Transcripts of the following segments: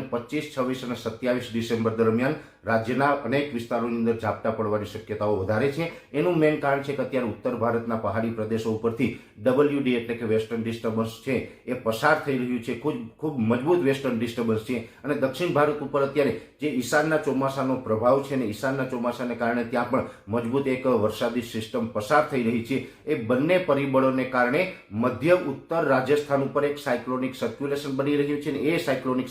પચીસ, છવ્વીસ અને સત્યાવીસ ડિસેમ્બર દરમિયાન રાજ્યના અનેક વિસ્તારોની અંદર ઝાપટા પડવાની શક્યતાઓ વધારે છે. એનું મેઇન કારણ છે કે અત્યારે ઉત્તર ભારતના પહાડી પ્રદેશો ઉપરથી ડબલ્યુડી એટલે કે વેસ્ટર્ન ડિસ્ટર્બન્સ છે, એ પસાર થઈ રહ્યું છે. ખૂબ ખૂબ મજબૂત વેસ્ટર્ન ડિસ્ટર્બન્સ છે અને દક્ષિણ ભારત ઉપર અત્યારે જે ઈશાનના ચોમાસાનો પ્રભાવ છે ને ઈશાનના ચોમાસાને કારણે ત્યાં પણ મજબૂત એક વરસાદી સિસ્ટમ પસાર થઈ રહી છે. એ બંને પરિબળોને કારણે મધ્ય ઉત્તર રાજસ્થાન ઉપર એક સાયક્લોનિક સર્ક્યુલેશન બની રહ્યું છે અને એ સાયક્લોનિક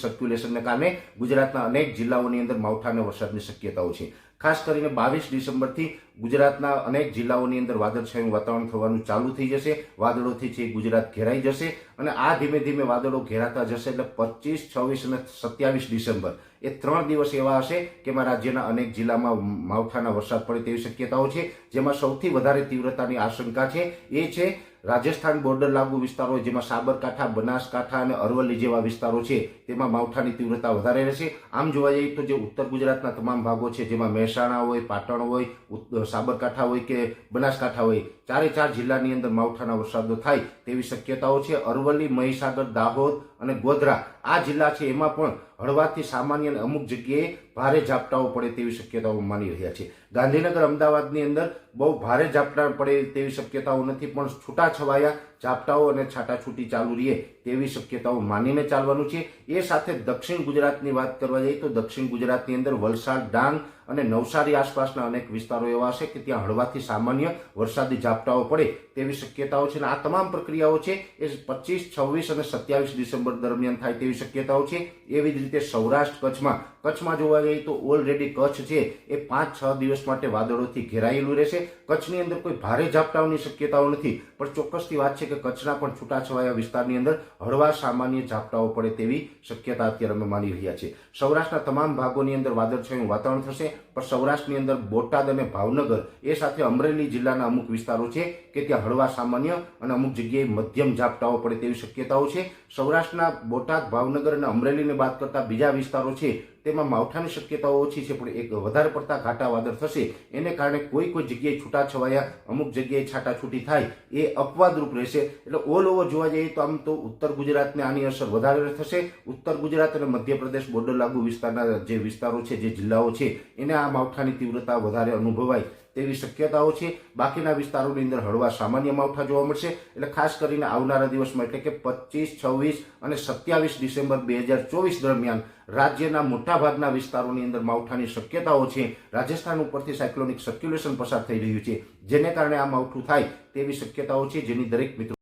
સર્ક્યુલેશનને કારણે ગુજરાતના અનેક જિલ્લાઓની અંદર માવઠાના વરસાદની શક્યતાઓ છે. ખાસ કરીને બાવીસ ડિસેમ્બરથી ગુજરાતના અનેક જિલ્લાઓની અંદર વાદળછાયું વાતાવરણ થવાનું ચાલુ થઈ જશે. વાદળોથી છે ગુજરાત ઘેરાઈ જશે અને આ ધીમે ધીમે વાદળો ઘેરાતા જશે એટલે પચીસ, છવ્વીસ અને સત્યાવીસ ડિસેમ્બર એ ત્રણ દિવસ એવા હશે કે એમાં રાજ્યના અનેક જિલ્લામાં માવઠાના વરસાદ પડે તેવી શક્યતાઓ છે. જેમાં સૌથી વધારે તીવ્રતાની આશંકા છે એ છે રાજસ્થાન બોર્ડર લાગુ વિસ્તારો જેમાં સાબરકાંઠા, બનાસકાંઠા અને અરવલ્લી જેવા વિસ્તારો છે, તેમાં માવઠાની તીવ્રતા વધારે રહેશે. આમ જોવા જઈએ તો જે ઉત્તર ગુજરાતના તમામ ભાગો છે, જેમાં મહેસાણા હોય, પાટણ હોય સાબરકાંઠા હોય કે બનાસકાંઠા હોય, ચારે ચાર જિલ્લાની અંદર માવઠાના વરસાદો થાય તેવી શક્યતાઓ છે. અરવલ્લી, મહીસાગર, દાહોદ અને ગોધરા આ જિલ્લા છે. એમાં પણ હળવાથી સામાન્ય અને અમુક જગ્યાએ ભારે ઝાપટાઓ પડે તેવી શક્યતાઓ માની રહ્યા છે. ગાંધીનગર અમદાવાદની અંદર બહુ ભારે ઝાપટા પડે તેવી શક્યતાઓ નથી, પણ છૂટાછવાયા ઝાપટાઓ અને છાટાછૂટી ચાલુ રહે તેવી શક્યતાઓ માનીને ચાલવાનું છે. એ સાથે દક્ષિણ ગુજરાતની વાત કરવા જઈએ તો દક્ષિણ ગુજરાતની અંદર વલસાડ, ડાંગ અને નવસારી આસપાસના અનેક વિસ્તારો એવા હશે કે ત્યાં હળવાથી સામાન્ય વરસાદી ઝાપટાઓ પડે તેવી શક્યતાઓ છે. અને આ તમામ પ્રક્રિયાઓ છે એ પચીસ, છવ્વીસ અને સત્યાવીસ ડિસેમ્બર દરમિયાન થાય તેવી શક્યતાઓ છે. એવી જ રીતે સૌરાષ્ટ્ર કચ્છમાં કચ્છમાં જોવા જઈએ તો ઓલરેડી કચ્છ છે, એ પાંચ છ દિવસ માટે વાદળોથી ઘેરાયેલું રહેશે. કચ્છની અંદર કોઈ ભારે ઝાપટાઓની શક્યતાઓ નથી, પણ ચોક્કસથી વાત છે કે કચ્છના પણ છૂટાછવાયા વિસ્તારની અંદર હળવા સામાન્ય ઝાપટાઓ પડે તેવી શક્યતા અત્યારે અમે માની રહ્યા છીએ. સૌરાષ્ટ્રના તમામ ભાગોની અંદર વાદળછાયું વાતાવરણ થશે, પણ સૌરાષ્ટ્રની અંદર બોટાદ અને ભાવનગર એ સાથે અમરેલી જિલ્લાના અમુક વિસ્તારો છે કે ત્યાં હળવા સામાન્ય અને અમુક જગ્યાએ મધ્યમ ઝાપટાઓ પડે તેવી શક્યતાઓ છે. સૌરાષ્ટ્રના બોટાદ ભાવનગર અને અમરેલીને વાત કરતા બીજા વિસ્તારો છે. તેમાં માવઠાની શક્યતાઓ ઓછી છે, પણ એક વધારે પડતા ઘાટા વાદળ થશે. એને કારણે કોઈ કોઈ જગ્યાએ છૂટાછવાયા, અમુક જગ્યાએ છાટાછૂટી થાય, એ અપવાદરૂપ રહેશે. એટલે ઓલ ઓવર જોવા જઈએ તો આમ તો ઉત્તર ગુજરાતને આની અસર વધારે થશે. ઉત્તર ગુજરાત અને મધ્યપ્રદેશ બોર્ડર લાગુ વિસ્તારના જે વિસ્તારો છે, જે જિલ્લાઓ છે, એને આ માવઠાની તીવ્રતા વધારે અનુભવાય તેવી શક્યતાઓ છે. બાકીના વિસ્તારોની અંદર હળવા સામાન્ય માવઠા જોવા મળશે. એટલે ખાસ કરીને આવનારા દિવસમાં એટલે કે પચીસ, છવ્વીસ અને સત્યાવીસ ડિસેમ્બર બે હજાર ચોવીસ દરમિયાન રાજ્યના મોટાભાગના વિસ્તારોની અંદર માવઠાની શક્યતાઓ છે. રાજસ્થાન ઉપરથી સાયક્લોનિક સર્ક્યુલેશન પસાર થઈ રહ્યું છે. જેને કારણે આ માવઠું થાય તેવી શક્યતાઓ છે જેની દરેક મિત્રો